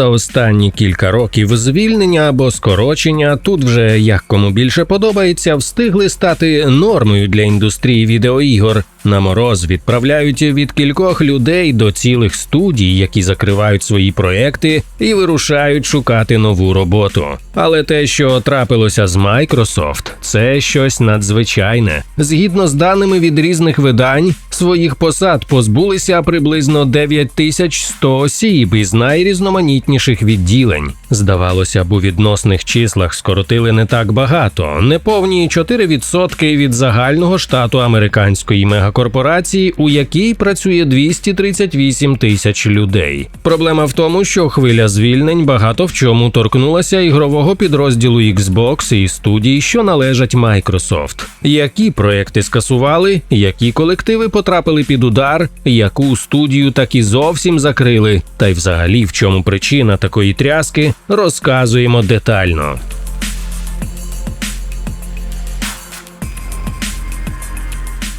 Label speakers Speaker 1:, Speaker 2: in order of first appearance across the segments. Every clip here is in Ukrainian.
Speaker 1: За останні кілька років звільнення або скорочення тут вже як кому більше подобається, встигли стати нормою для індустрії відеоігор. На мороз відправляють від кількох людей до цілих студій, які закривають свої проекти і вирушають шукати нову роботу. Але те, що трапилося з Microsoft, це щось надзвичайне. Згідно з даними від різних видань, своїх посад позбулися приблизно 9100 осіб із найрізноманітніших відділень. Здавалося б, у відносних числах скоротили не так багато, неповні 4% від загального штату американської мегакорпорації, у якій працює 238 тисяч людей. Проблема в тому, що хвиля звільнень багато в чому торкнулася ігрового підрозділу Xbox і студій, що належать Microsoft. Які проекти скасували, які колективи потрапили під удар, яку студію так і зовсім закрили, та й взагалі в чому причина такої тряски, розказуємо детально.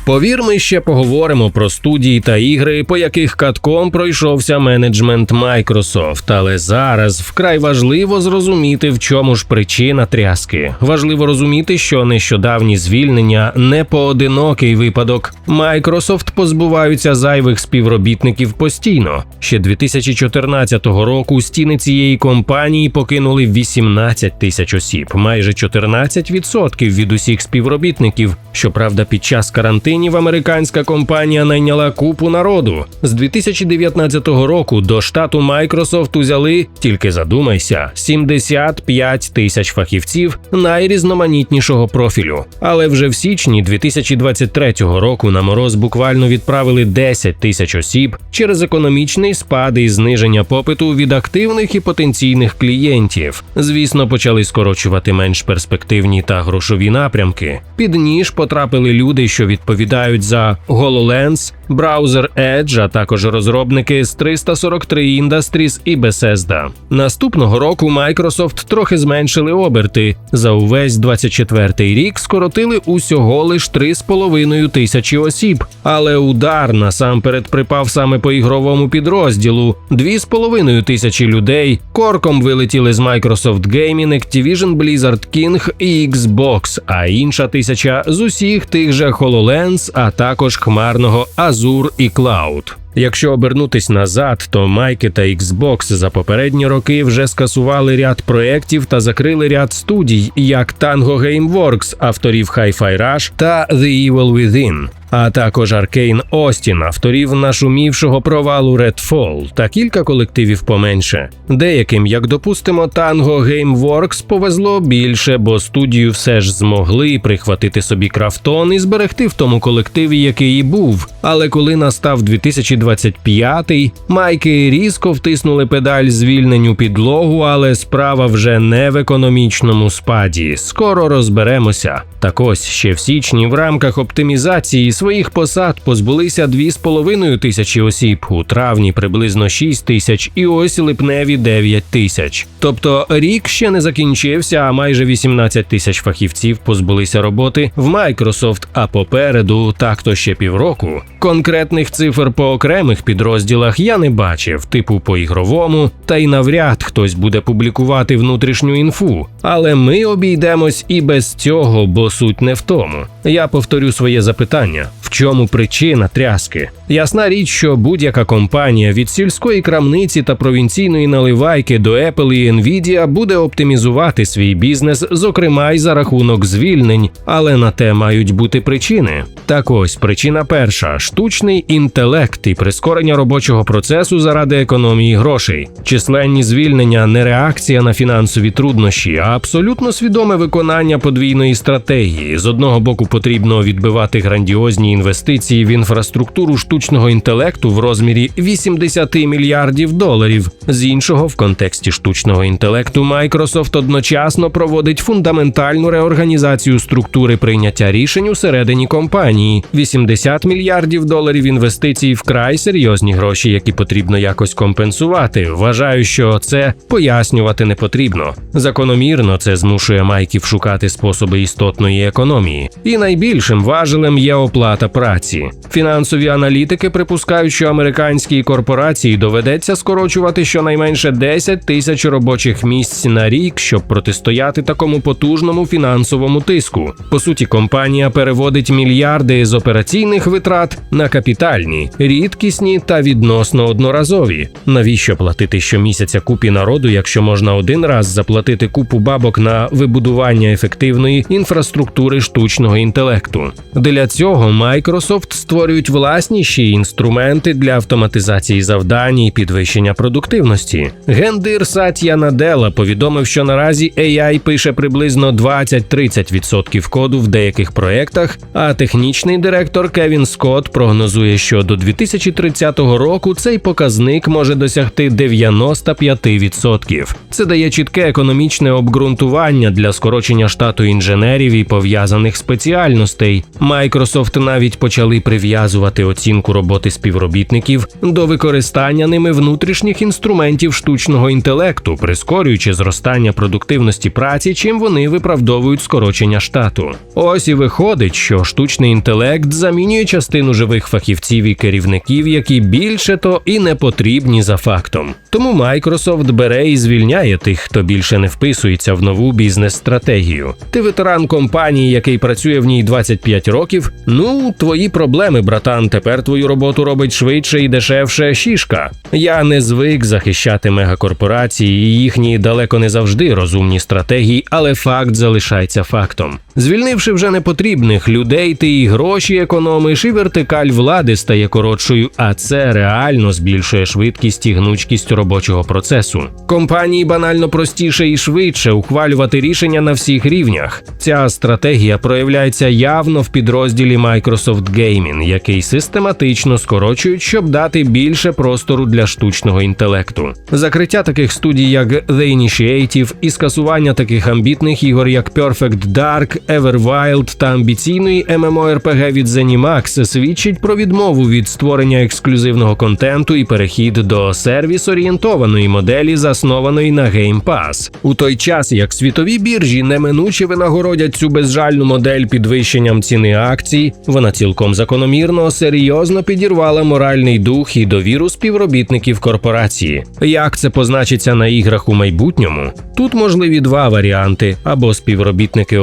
Speaker 1: Повір, ми ще поговоримо про студії та ігри, по яких катком пройшовся менеджмент Microsoft, але зараз вкрай важливо зрозуміти, в чому ж причина тряски. Важливо розуміти, що нещодавні звільнення не поодинокий випадок. Microsoft позбуваються зайвих співробітників постійно. Ще 2014 року стіни цієї компанії покинули 18 тисяч осіб, майже 14% від усіх співробітників. Щоправда, під час карантинів американська компанія найняла купу народу. З 2019 року до штату Microsoft узяли, тільки задумайся, 75 тисяч фахівців найрізноманітнішого профілю. Але вже в січні 2023 року на мороз буквально відправили 10 тисяч осіб через економічний спад і зниження попиту від активних і потенційних клієнтів. Звісно, почали скорочувати менш перспективні та грошові напрямки. Під ніж потрапили люди, що відповідають за HoloLens, браузер Edge, а також розробники з 343 Industries і Bethesda. Наступного року Microsoft трохи зменшили оберти. За увесь 24-й рік скоротили усього лиш 3,5 тисячі осіб. Але удар насамперед припав саме по ігровому підрозділу. 2,5 тисячі людей корком вилетіли з Microsoft Gaming, Activision Blizzard King і Xbox, а інша тисяча з усіх тих же HoloLens, а також хмарного Azure і Cloud. Якщо обернутись назад, то Майки та Xbox за попередні роки вже скасували ряд проєктів та закрили ряд студій, як Tango Gameworks, авторів Hi-Fi Rush та The Evil Within. А також Arkane Austin, авторів нашумівшого провалу Redfall та кілька колективів поменше. Деяким, як допустимо, Tango Gameworks повезло більше, бо студію все ж змогли прихватити собі крафтон і зберегти в тому колективі, який і був. Але коли настав 2025-й, майки різко втиснули педаль звільненню підлогу, але справа вже не в економічному спаді. Скоро розберемося. Так ось ще в січні в рамках оптимізації своїх посад позбулися 2,5 тисячі осіб, у травні приблизно 6 тисяч, і ось липневі 9 тисяч. Тобто рік ще не закінчився, а майже 18 тисяч фахівців позбулися роботи в Microsoft, а попереду так то ще півроку. Конкретних цифр по окремих підрозділах я не бачив, типу по ігровому, та й навряд хтось буде публікувати внутрішню інфу. Але ми обійдемось і без цього, бо суть не в тому. Я повторю своє запитання: чому причина тряски? Ясна річ, що будь-яка компанія від сільської крамниці та провінційної наливайки до Apple і Nvidia буде оптимізувати свій бізнес, зокрема й за рахунок звільнень, але на те мають бути причини. Так ось причина перша штучний інтелект і прискорення робочого процесу заради економії грошей. Численні звільнення не реакція на фінансові труднощі, а абсолютно свідоме виконання подвійної стратегії. З одного боку потрібно відбивати грандіозні інвестиції в інфраструктуру штучного інтелекту в розмірі 80 мільярдів доларів. З іншого, в контексті штучного інтелекту, Microsoft одночасно проводить фундаментальну реорганізацію структури прийняття рішень усередині компанії. 80 мільярдів доларів інвестицій вкрай серйозні гроші, які потрібно якось компенсувати. Вважаю, що це пояснювати не потрібно. Закономірно це змушує майків шукати способи істотної економії. І найбільшим важелем є оплата праці. Фінансові аналітики припускають, що американській корпорації доведеться скорочувати щонайменше 10 тисяч робочих місць на рік, щоб протистояти такому потужному фінансовому тиску. По суті, компанія переводить мільярди з операційних витрат на капітальні, рідкісні та відносно одноразові. Навіщо платити щомісяця купі народу, якщо можна один раз заплатити купу бабок на вибудування ефективної інфраструктури штучного інтелекту? Для цього Microsoft створюють власніші інструменти для автоматизації завдань і підвищення продуктивності. Гендир Сатья Надела повідомив, що наразі AI пише приблизно 20-30% коду в деяких проєктах, а технічний директор Кевін Скотт прогнозує, що до 2030 року цей показник може досягти 95%. Це дає чітке економічне обґрунтування для скорочення штату інженерів і пов'язаних спеціальностей. Microsoft навіть почали прив'язувати оцінку роботи співробітників до використання ними внутрішніх інструментів штучного інтелекту, прискорюючи зростання продуктивності праці, чим вони виправдовують скорочення штату. Ось і виходить, що штучний інтелект замінює частину живих фахівців і керівників, які більше то і не потрібні за фактом. Тому Microsoft бере і звільняє тих, хто більше не вписується в нову бізнес-стратегію. Ти ветеран компанії, який працює в ній 25 років. Ну, твої проблеми, братан. Тепер твою роботу робить швидше і дешевше шішка. Я не звик захищати мегакорпорації і їхні далеко не завжди розумні стратегії, але факт залишається фактом. Звільнивши вже непотрібних людей, ти і гроші економиш, і вертикаль влади стає коротшою, а це реально збільшує швидкість і гнучкість робочого процесу. Компанії банально простіше і швидше ухвалювати рішення на всіх рівнях. Ця стратегія проявляється явно в підрозділі Microsoft Gaming, який систематично скорочують, щоб дати більше простору для штучного інтелекту. Закриття таких студій, як The Initiative і скасування таких амбітних ігор, як Perfect Dark, Everwild та амбіційної MMORPG від ZeniMax свідчить про відмову від створення ексклюзивного контенту і перехід до сервіс-орієнтованої моделі, заснованої на Game Pass. У той час як світові біржі неминуче винагородять цю безжальну модель підвищенням ціни акцій, вона цілком закономірно серйозно підірвала моральний дух і довіру співробітників корпорації. Як це позначиться на іграх у майбутньому? Тут можливі два варіанти: або співробітники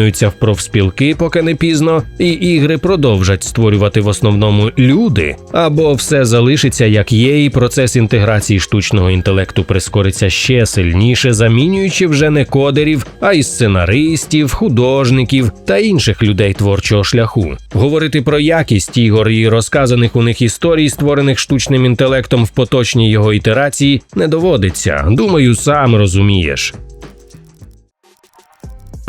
Speaker 1: об'єднуються в профспілки, поки не пізно, і ігри продовжать створювати в основному люди, або все залишиться як є, і процес інтеграції штучного інтелекту прискориться ще сильніше, замінюючи вже не кодерів, а й сценаристів, художників та інших людей творчого шляху. Говорити про якість ігор і розказаних у них історій, створених штучним інтелектом в поточній його ітерації, не доводиться. Думаю, сам розумієш.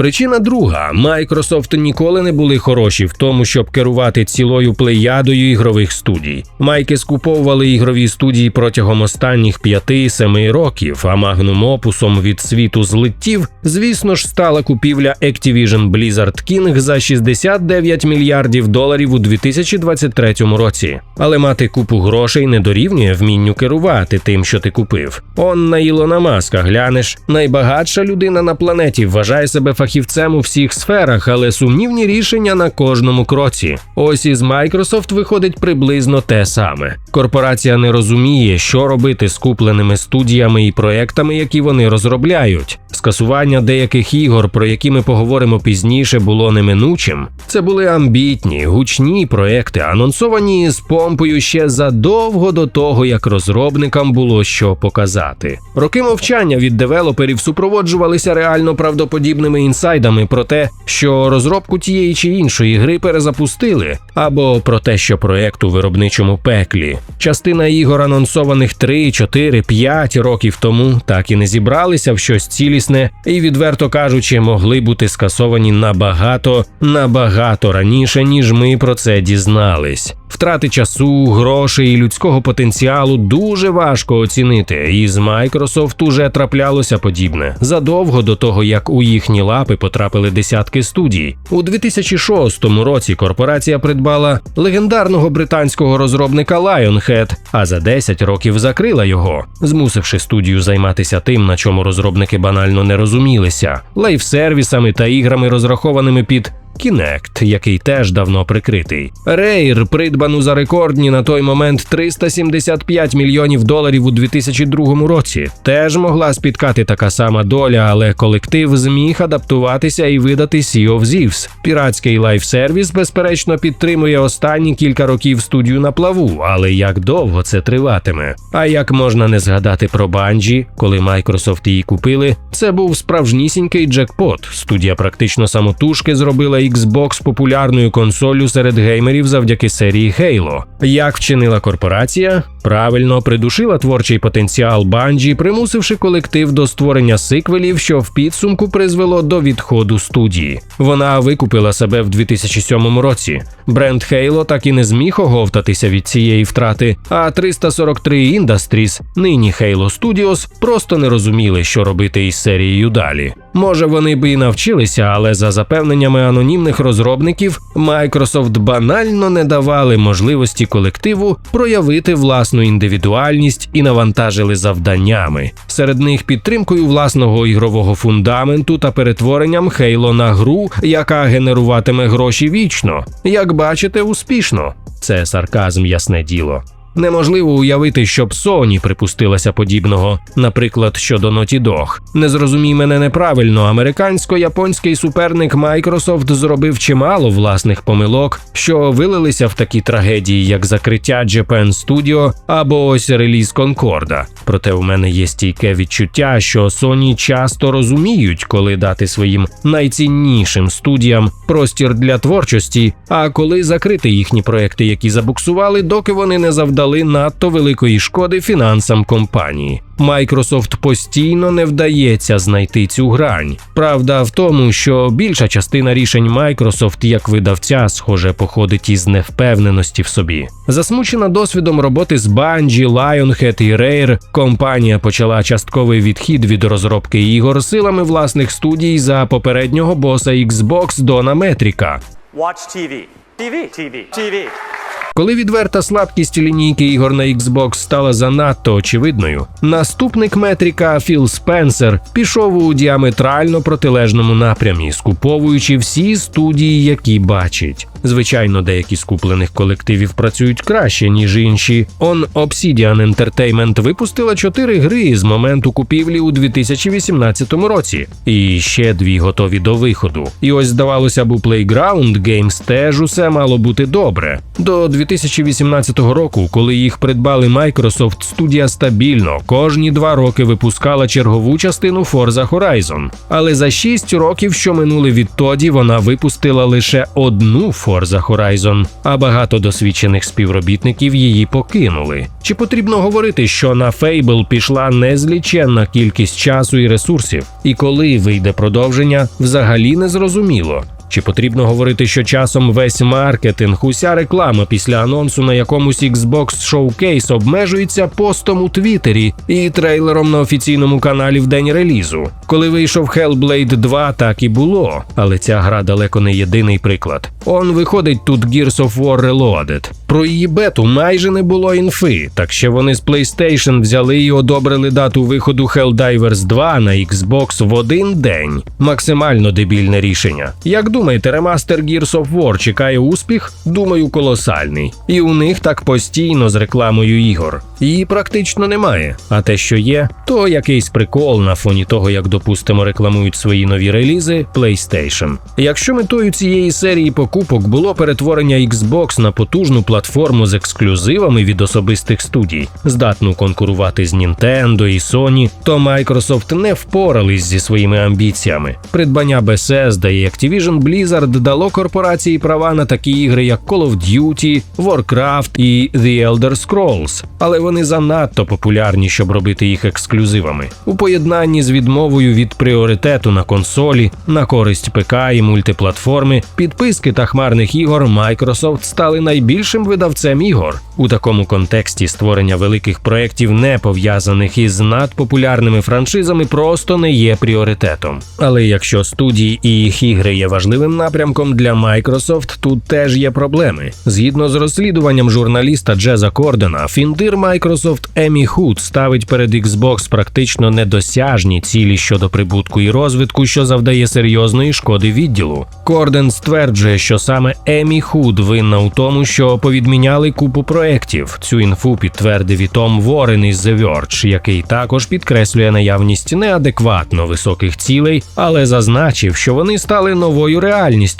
Speaker 1: Причина друга: Microsoft ніколи не були хороші в тому, щоб керувати цілою плеядою ігрових студій. Майки скуповували ігрові студії протягом останніх 5-7 років, а магнум опусом від світу злиттів, звісно ж, стала купівля Activision Blizzard King за 69 мільярдів доларів у 2023 році. Але мати купу грошей не дорівнює вмінню керувати тим, що ти купив. Он на Ілона Маска глянеш, найбагатша людина на планеті вважає себе фахівцем у всіх сферах, але сумнівні рішення на кожному кроці. Ось із Microsoft виходить приблизно те саме. Корпорація не розуміє, що робити з купленими студіями і проектами, які вони розробляють. Скасування деяких ігор, про які ми поговоримо пізніше, було неминучим. Це були амбітні, гучні проекти, анонсовані з помпою ще задовго до того, як розробникам було що показати. Роки мовчання від девелоперів супроводжувалися реально правдоподібними інсайдами про те, що розробку тієї чи іншої гри перезапустили, або про те, що проект у виробничому пеклі. Частина ігор, анонсованих 3, 4, 5 років тому, так і не зібралися в щось цілісне, і, відверто кажучи, могли бути скасовані набагато, набагато раніше, ніж ми про це дізнались. Втрати часу, грошей і людського потенціалу дуже важко оцінити, і з Microsoft уже траплялося подібне задовго до того, як у їхні лапи потрапили десятки студій. У 2006 році корпорація придбала легендарного британського розробника Lionhead, а за 10 років закрила його, змусивши студію займатися тим, на чому розробники банально не розумілися, лайфсервісами та іграми, розрахованими під Kinect, який теж давно прикритий. Rare, придбану за рекордні на той момент 375 мільйонів доларів у 2002 році, теж могла спіткати така сама доля, але колектив зміг адаптуватися і видати Sea of Thieves. Піратський лайфсервіс, безперечно, підтримує останні кілька років студію на плаву, але як довго це триватиме? А як можна не згадати про Bungie, коли Microsoft її купили, це був справжнісінький джекпот. Студія практично самотужки зробила Xbox популярною консолью серед геймерів завдяки серії Halo. Як вчинила корпорація? Правильно придушила творчий потенціал Bungie, примусивши колектив до створення сиквелів, що в підсумку призвело до відходу студії. Вона викупила себе в 2007 році. Бренд Halo так і не зміг оговтатися від цієї втрати. А 343 Industries, нині Halo Studios, просто не розуміли, що робити із серією далі. Може, вони би і навчилися, але за запевненнями анонімних розробників, Microsoft банально не давали можливості колективу проявити власну індивідуальність і навантажили завданнями. Серед них підтримкою власного ігрового фундаменту та перетворенням Halo на гру, яка генеруватиме гроші вічно. Як бачите, успішно. Це сарказм, ясне діло. Неможливо уявити, щоб Sony припустилася подібного, наприклад, щодо Naughty Dog. Не зрозумій мене неправильно, американсько-японський суперник Microsoft зробив чимало власних помилок, що вилилися в такі трагедії, як закриття Japan Studio або ось реліз Конкорда. Проте у мене є стійке відчуття, що Sony часто розуміють, коли дати своїм найціннішим студіям простір для творчості, а коли закрити їхні проекти, які забуксували, доки вони не завдали надто великої шкоди фінансам компанії. Microsoft постійно не вдається знайти цю грань. Правда в тому, що більша частина рішень Microsoft як видавця, схоже, походить із невпевненості в собі. Засмучена досвідом роботи з Bungie, Lionhead і Rare, компанія почала частковий відхід від розробки ігор силами власних студій за попереднього боса Xbox Дона Метріка.
Speaker 2: Watch TV. TV. TV. TV.
Speaker 1: Коли відверта слабкість лінійки ігор на Xbox стала занадто очевидною, наступник метріка Філ Спенсер пішов у діаметрально протилежному напрямі, скуповуючи всі студії, які бачить. Звичайно, деякі з куплених колективів працюють краще, ніж інші. Он Obsidian Entertainment випустила чотири гри з моменту купівлі у 2018 році, і ще дві готові до виходу. І ось здавалося б, у Playground Games теж усе мало бути добре. До 2018 року, коли їх придбали Microsoft, студія стабільно кожні два роки випускала чергову частину Forza Horizon. Але за шість років, що минули відтоді, вона випустила лише одну Forza Horizon, а багато досвідчених співробітників її покинули. Чи потрібно говорити, що на Fable пішла незліченна кількість часу і ресурсів, і коли вийде продовження, взагалі не зрозуміло. Чи потрібно говорити, що часом весь маркетинг, уся реклама після анонсу на якомусь Xbox Showcase обмежується постом у Твіттері і трейлером на офіційному каналі в день релізу? Коли вийшов Hellblade 2, так і було, але ця гра далеко не єдиний приклад. Он виходить тут Gears of War Reloaded. Про її бету майже не було інфи, так ще вони з PlayStation взяли і одобрили дату виходу Helldivers 2 на Xbox в один день. Максимально дебільне рішення. Як думаєте, ремастер Gears of War чекає успіх? Думаю, колосальний. І у них так постійно з рекламою ігор. Її практично немає. А те, що є, то якийсь прикол на фоні того, як допустимо рекламують свої нові релізи PlayStation. Якщо метою цієї серії покупок було перетворення Xbox на потужну платформу з ексклюзивами від особистих студій, здатну конкурувати з Nintendo і Sony, то Microsoft не впорались зі своїми амбіціями. Придбання Bethesda і Activision Blizzard дало корпорації права на такі ігри, як Call of Duty, Warcraft і The Elder Scrolls, але вони занадто популярні, щоб робити їх ексклюзивами. У поєднанні з відмовою від пріоритету на консолі, на користь ПК і мультиплатформи, підписки та хмарних ігор Microsoft стали найбільшим видавцем ігор. У такому контексті створення великих проєктів, не пов'язаних із надпопулярними франшизами, просто не є пріоритетом. Але якщо студії і їх ігри є важливими привабливим напрямком для Microsoft тут теж є проблеми. Згідно з розслідуванням журналіста Джеза Кордена, фіндир Microsoft Емі Худ ставить перед Xbox практично недосяжні цілі щодо прибутку і розвитку, що завдає серйозної шкоди відділу. Корден стверджує, що саме Емі Худ винна у тому, що повідміняли купу проєктів. Цю інфу підтвердив і Том Ворен із The Verge, який також підкреслює наявність неадекватно високих цілей, але зазначив, що вони стали новою реальністю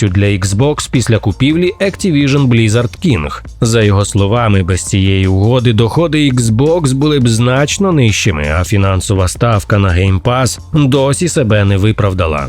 Speaker 1: для Xbox після купівлі Activision Blizzard King. За його словами, без цієї угоди доходи Xbox були б значно нижчими, а фінансова ставка на Game Pass досі себе не виправдала.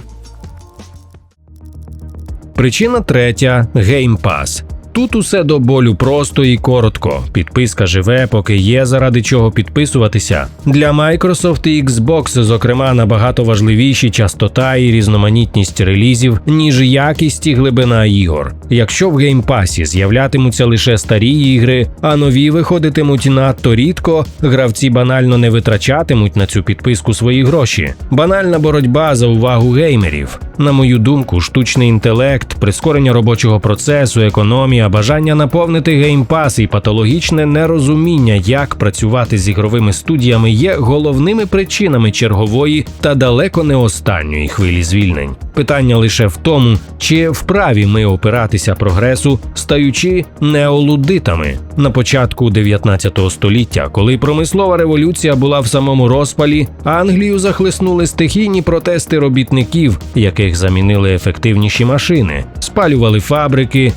Speaker 1: Причина третя Game Pass. Тут усе до болю просто і коротко. Підписка живе, поки є заради чого підписуватися. Для Microsoft і Xbox, зокрема, набагато важливіші частота і різноманітність релізів, ніж якість і глибина ігор. Якщо в геймпасі з'являтимуться лише старі ігри, а нові виходитимуть надто рідко, гравці банально не витрачатимуть на цю підписку свої гроші. Банальна боротьба за увагу геймерів. На мою думку, штучний інтелект, прискорення робочого процесу, економія, бажання наповнити геймпас і патологічне нерозуміння, як працювати з ігровими студіями, є головними причинами чергової та далеко не останньої хвилі звільнень. Питання лише в тому, чи вправі ми опиратися прогресу, стаючи неолудитами на початку 19 століття, коли промислова революція була в самому розпалі, Англію захлеснули стихійні протести робітників, яких замінили ефективніші машини, спалювали фабрики,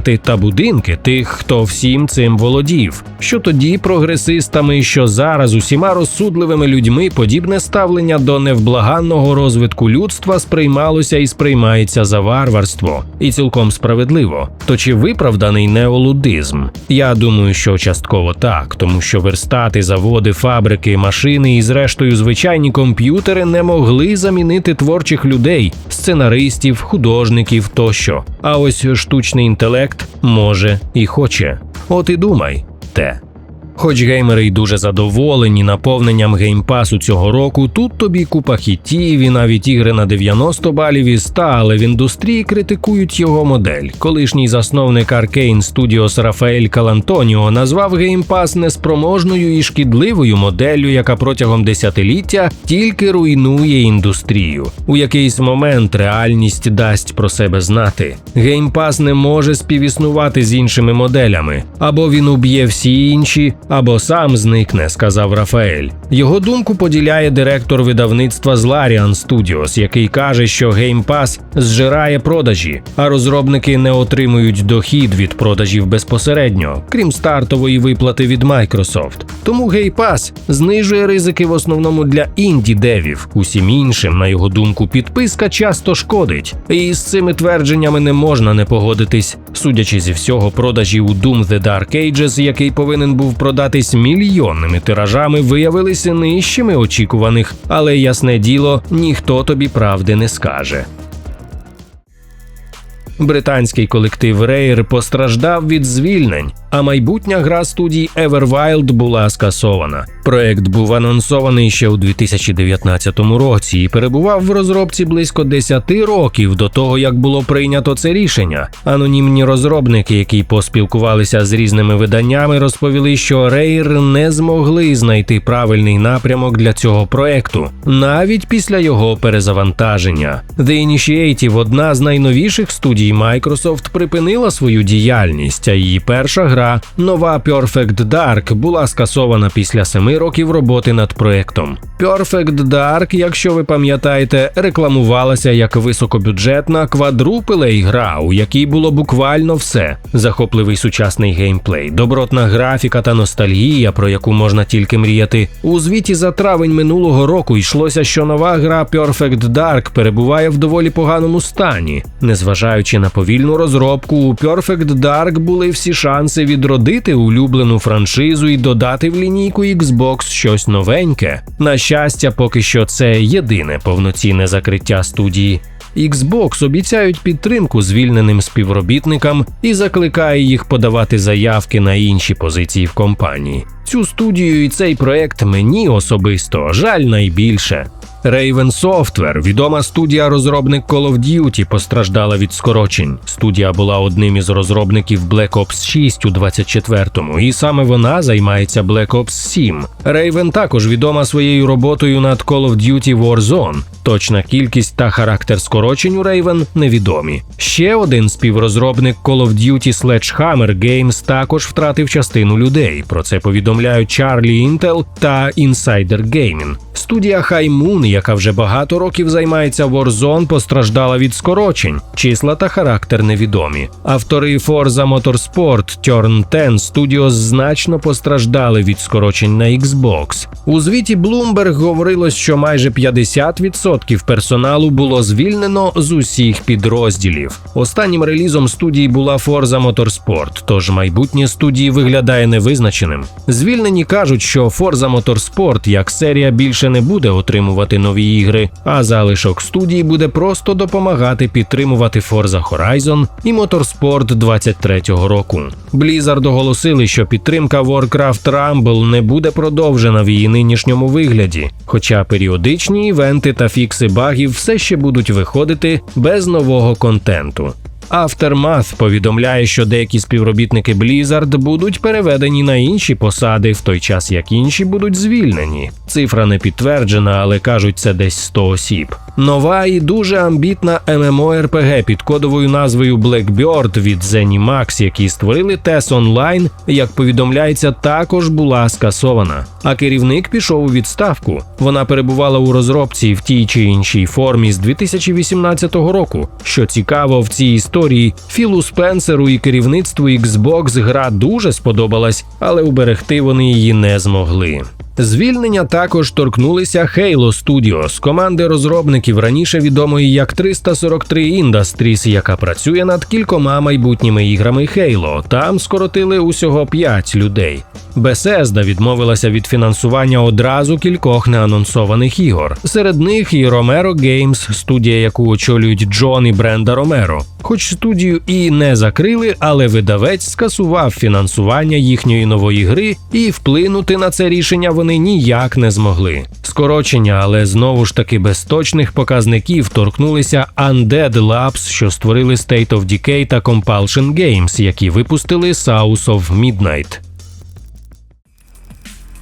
Speaker 1: верстати та будинки тих, хто всім цим володів. Що тоді прогресистами, що зараз усіма розсудливими людьми подібне ставлення до невблаганного розвитку людства сприймалося і сприймається за варварство, і цілком справедливо. То чи виправданий неолудизм? Я думаю, що частково так, тому що верстати, заводи, фабрики, машини і, зрештою, звичайні комп'ютери не могли замінити творчих людей, сценаристів, художників тощо. А ось штучний інтелект може і хоче. От і думай, те. Хоч геймери й дуже задоволені наповненням геймпасу цього року, тут тобі купа хітів і навіть ігри на 90 балів із 100, але в індустрії критикують його модель. Колишній засновник Arkane Studios Рафаель Калантоніо назвав геймпас неспроможною і шкідливою моделлю, яка протягом десятиліття тільки руйнує індустрію. У якийсь момент реальність дасть про себе знати. Геймпас не може співіснувати з іншими моделями, або він уб'є всі інші, або сам зникне, сказав Рафаель. Його думку поділяє директор видавництва з Larian Studios, який каже, що Game Pass зжирає продажі, а розробники не отримують дохід від продажів безпосередньо, крім стартової виплати від Microsoft. Тому Game Pass знижує ризики в основному для інді-девів. Усім іншим, на його думку, підписка часто шкодить. І з цими твердженнями не можна не погодитись. Судячи зі всього, продажі у Doom The Dark Ages, який повинен був продатись мільйонними тиражами, виявилися нижчими очікуваних, але ясне діло, ніхто тобі правди не скаже. Британський колектив Rare постраждав від звільнень, а майбутня гра студії Everwild була скасована. Проект був анонсований ще у 2019 році і перебував в розробці близько 10 років до того, як було прийнято це рішення. Анонімні розробники, які поспілкувалися з різними виданнями, розповіли, що Rare не змогли знайти правильний напрямок для цього проекту, навіть після його перезавантаження. The Initiative, одна з найновіших студій Microsoft, припинила свою діяльність, а її перша гра, нова Perfect Dark, була скасована після семи років роботи над проектом. Perfect Dark, якщо ви пам'ятаєте, рекламувалася як високобюджетна квадрупелей гра, у якій було буквально все: захопливий сучасний геймплей, добротна графіка та ностальгія, про яку можна тільки мріяти. У звіті за травень минулого року йшлося, що нова гра Perfect Dark перебуває в доволі поганому стані. Незважаючи на повільну розробку, у Perfect Dark були всі шанси відродити улюблену франшизу і додати в лінійку Xbox щось новеньке. На щастя, поки що це єдине повноцінне закриття студії. Xbox обіцяють підтримку звільненим співробітникам і закликає їх подавати заявки на інші позиції в компанії. Цю студію і цей проект мені особисто жаль найбільше. Raven Software, відома студія-розробник Call of Duty, постраждала від скорочень. Студія була одним із розробників Black Ops 6 у 24-му, і саме вона займається Black Ops 7. Raven також відома своєю роботою над Call of Duty Warzone. Точна кількість та характер скорочень у Raven невідомі. Ще один співрозробник Call of Duty Sledgehammer Games також втратив частину людей. Про це повідомляють Charlie Intel та Insider Gaming. Студія High Moon, яка вже багато років займається Warzone, постраждала від скорочень. Числа та характер невідомі. Автори Forza Motorsport Turn 10 Studios значно постраждали від скорочень на Xbox. У звіті Bloomberg говорилось, що майже 50% персоналу було звільнено з усіх підрозділів. Останнім релізом студії була Forza Motorsport, тож майбутнє студії виглядає невизначеним. Звільнені кажуть, що Forza Motorsport як серія більше не буде отримувати нові ігри, а залишок студії буде просто допомагати підтримувати Forza Horizon і Motorsport 23-го року. Blizzard оголосили, що підтримка Warcraft Rumble не буде продовжена в її нинішньому вигляді, хоча періодичні івенти та фікси багів все ще будуть виходити без нового контенту. Aftermath повідомляє, що деякі співробітники Blizzard будуть переведені на інші посади, в той час як інші будуть звільнені. Цифра не підтверджена, але кажуть, це десь 100 осіб. Нова і дуже амбітна MMORPG під кодовою назвою Blackbird від ZeniMax, які створили TES Online, як повідомляється, також була скасована. А керівник пішов у відставку. Вона перебувала у розробці в тій чи іншій формі з 2018 року. Що цікаво в цій історії, Філу Спенсеру і керівництву Xbox гра дуже сподобалась, але уберегти вони її не змогли. Звільнення також торкнулися Halo Studios, команди розробників раніше відомої як 343 Industries, яка працює над кількома майбутніми іграми Halo. Там скоротили усього 5 людей. Bethesda відмовилася від фінансування одразу кількох неанонсованих ігор. Серед них і Romero Games, студія, яку очолюють Джон і Бренда Ромеро. Хоч студію і не закрили, але видавець скасував фінансування їхньої нової гри, і вплинути на це рішення вони ніяк не змогли. Скорочення, але знову ж таки без точних показників торкнулися Undead Labs, що створили State of Decay та Compulsion Games, які випустили South of Midnight.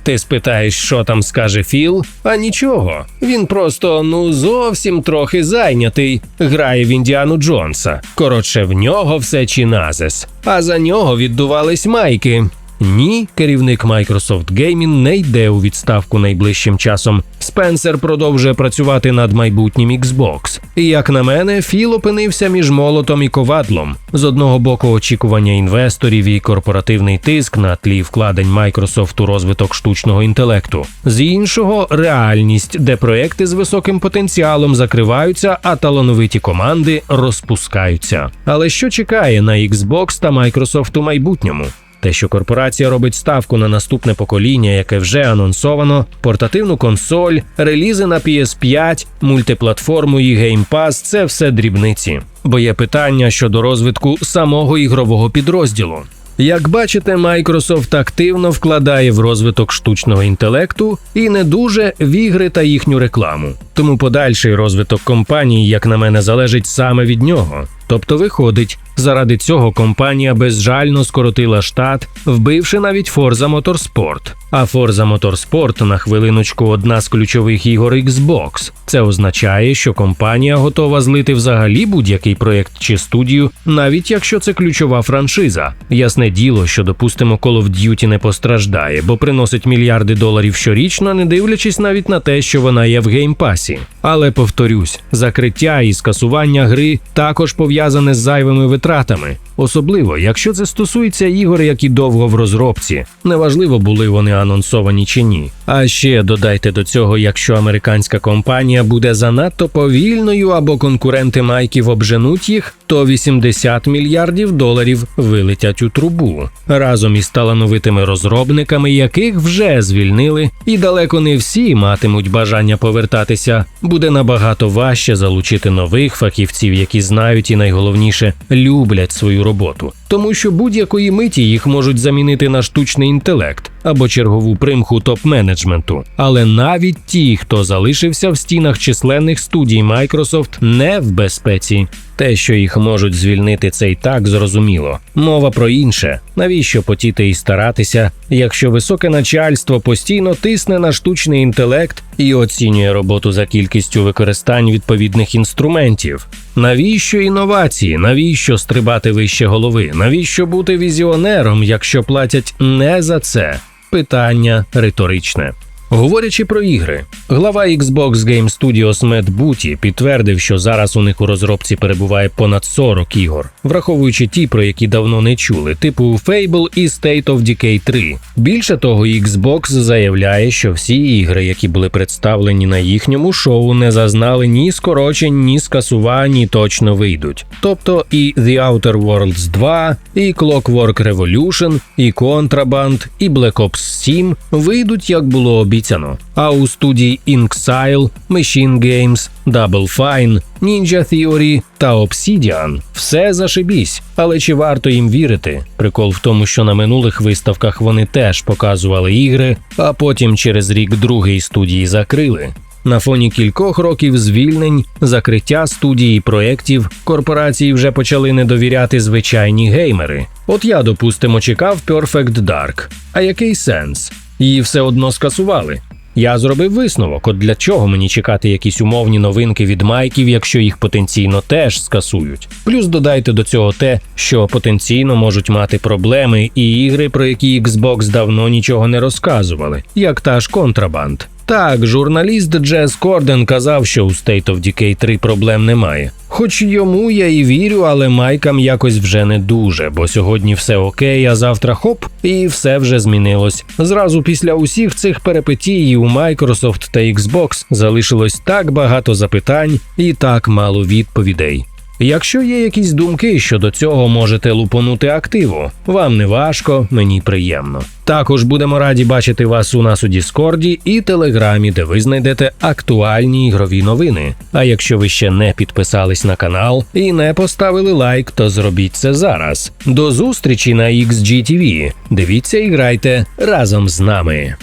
Speaker 1: Ти спитаєш, що там скаже Філ? А нічого. Він просто ну зовсім трохи зайнятий. Грає в Індіану Джонса. Коротше, в нього все чиназес. А за нього віддувались майки. Ні, керівник Microsoft Gaming не йде у відставку найближчим часом. Спенсер продовжує працювати над майбутнім Xbox. І як на мене, Філ опинився між молотом і ковадлом. З одного боку, очікування інвесторів і корпоративний тиск на тлі вкладень Microsoft у розвиток штучного інтелекту. З іншого реальність, де проекти з високим потенціалом закриваються, а талановиті команди розпускаються. Але що чекає на Xbox та Microsoft у майбутньому? Те, що корпорація робить ставку на наступне покоління, яке вже анонсовано, портативну консоль, релізи на PS5, мультиплатформу і Pass – це все дрібниці. Бо є питання щодо розвитку самого ігрового підрозділу. Як бачите, Microsoft активно вкладає в розвиток штучного інтелекту і не дуже в ігри та їхню рекламу. Тому подальший розвиток компанії, як на мене, залежить саме від нього. Тобто виходить, заради цього компанія безжально скоротила штат, вбивши навіть Forza Motorsport. А Forza Motorsport на хвилиночку одна з ключових ігор Xbox. Це означає, що компанія готова злити взагалі будь-який проєкт чи студію, навіть якщо це ключова франшиза. Ясне діло, що допустимо Call of Duty не постраждає, бо приносить мільярди доларів щорічно, не дивлячись навіть на те, що вона є в геймпасі. Але повторюсь, закриття і скасування гри також пов'язане з зайвими витратами, особливо якщо це стосується ігор, які довго в розробці. Неважливо, були вони анонсовані чи ні. А ще додайте до цього, якщо американська компанія буде занадто повільною або конкуренти майків обженуть їх, то 80 мільярдів доларів вилетять у трубу разом із талановитими розробниками, яких вже звільнили, і далеко не всі матимуть бажання повертатися. Буде набагато важче залучити нових фахівців, які знають і найголовніше люблять свою роботу, тому що будь-якої миті їх можуть замінити на штучний інтелект. Або чергову примху топ-менеджменту. Але навіть ті, хто залишився в стінах численних студій Microsoft, не в безпеці. Те, що їх можуть звільнити, це й так зрозуміло. Мова про інше. Навіщо потіти і старатися, якщо високе начальство постійно тисне на штучний інтелект і оцінює роботу за кількістю використань відповідних інструментів? Навіщо інновації? Навіщо стрибати вище голови? Навіщо бути візіонером, якщо платять не за це? Питання риторичне. Говорячи про ігри, глава Xbox Game Studios Мет Буті підтвердив, що зараз у них у розробці перебуває понад 40 ігор, враховуючи ті, про які давно не чули, типу Fable і State of Decay 3. Більше того, Xbox заявляє, що всі ігри, які були представлені на їхньому шоу, не зазнали ні скорочень, ні скасувань, ні точно вийдуть. Тобто і The Outer Worlds 2, і Clockwork Revolution, і Contraband, і Black Ops 7 вийдуть, як було обіцяно. А у студії Inxile, Machine Games, Double Fine, Ninja Theory та Obsidian все зашибісь. Але чи варто їм вірити? Прикол в тому, що на минулих виставках вони теж показували ігри, а потім через рік другий студії закрили. На фоні кількох років звільнень, закриття студій і проєктів, корпорації вже почали не довіряти звичайні геймери. От я, допустимо, чекав Perfect Dark. А який сенс? Її все одно скасували. Я зробив висновок, от для чого мені чекати якісь умовні новинки від майків, якщо їх потенційно теж скасують. Плюс додайте до цього те, що потенційно можуть мати проблеми і ігри, про які Xbox давно нічого не розказували, як та ж контрабанд. Так, журналіст Джес Корден казав, що у State of Decay 3 проблем немає. Хоч йому я і вірю, але майкам якось вже не дуже, бо сьогодні все окей, а завтра хоп, і все вже змінилось. Зразу після усіх цих перипетій у Microsoft та Xbox залишилось так багато запитань і так мало відповідей. Якщо є якісь думки щодо цього, можете лупонути активу. Вам не важко, мені приємно. Також будемо раді бачити вас у нас у Діскорді і Телеграмі, де ви знайдете актуальні ігрові новини. А якщо ви ще не підписались на канал і не поставили лайк, то зробіть це зараз. До зустрічі на XGTV. Дивіться і грайте разом з нами.